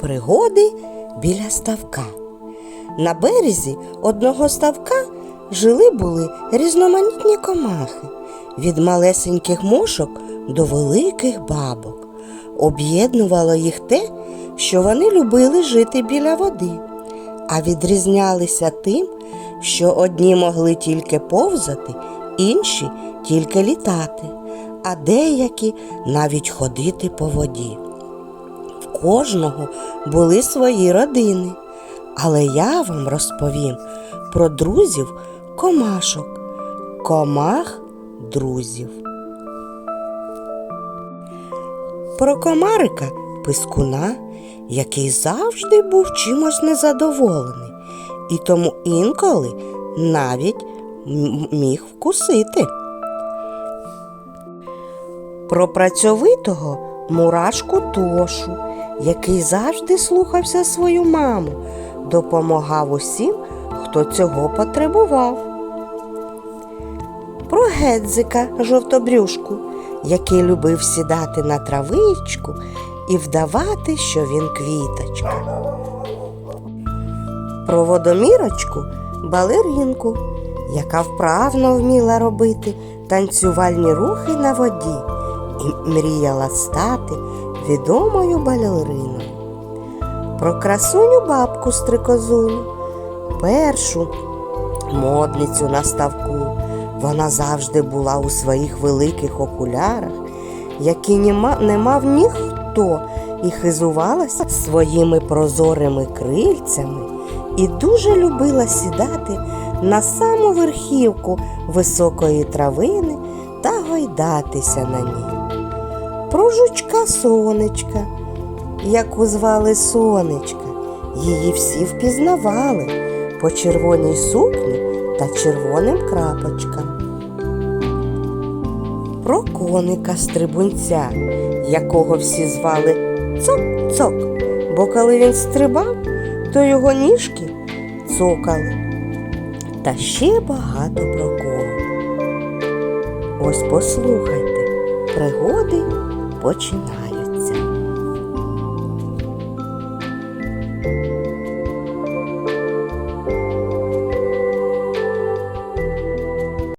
Пригоди біля ставка. На березі одного ставка жили були різноманітні комахи від малесеньких мошок до великих бабок. Об'єднувало їх те, що вони любили жити біля води, а відрізнялися тим, що одні могли тільки повзати, інші тільки літати, а деякі навіть ходити по воді. Кожного були свої родини, але я вам розповім про друзів комашок, комах друзів. Про комарика пискуна, який завжди був чимось незадоволений, і тому інколи навіть міг вкусити. Про працьовитого мурашку Тошу, який завжди слухався свою маму, допомагав усім, хто цього потребував. Про гедзика жовтобрюшку, який любив сідати на травичку і вдавати, що він квіточка. Про водомірочку балеринку, яка вправно вміла робити танцювальні рухи на воді і мріяла стати відомою балериною. Про красуню бабку стрикозуню, першу модницю на ставку. Вона завжди була у своїх великих окулярах, які не мав ніхто, і хизувалася своїми прозорими крильцями і дуже любила сідати на саму верхівку високої травини та гойдатися на ній. Про сонечка, яку звали сонечка, її всі впізнавали по червоній сукні та червоним крапочкам. Про коника стрибунця, якого всі звали цок-цок, бо коли він стрибав, то його ніжки цокали. Та ще багато про кого. Ось послухайте, пригоди починають.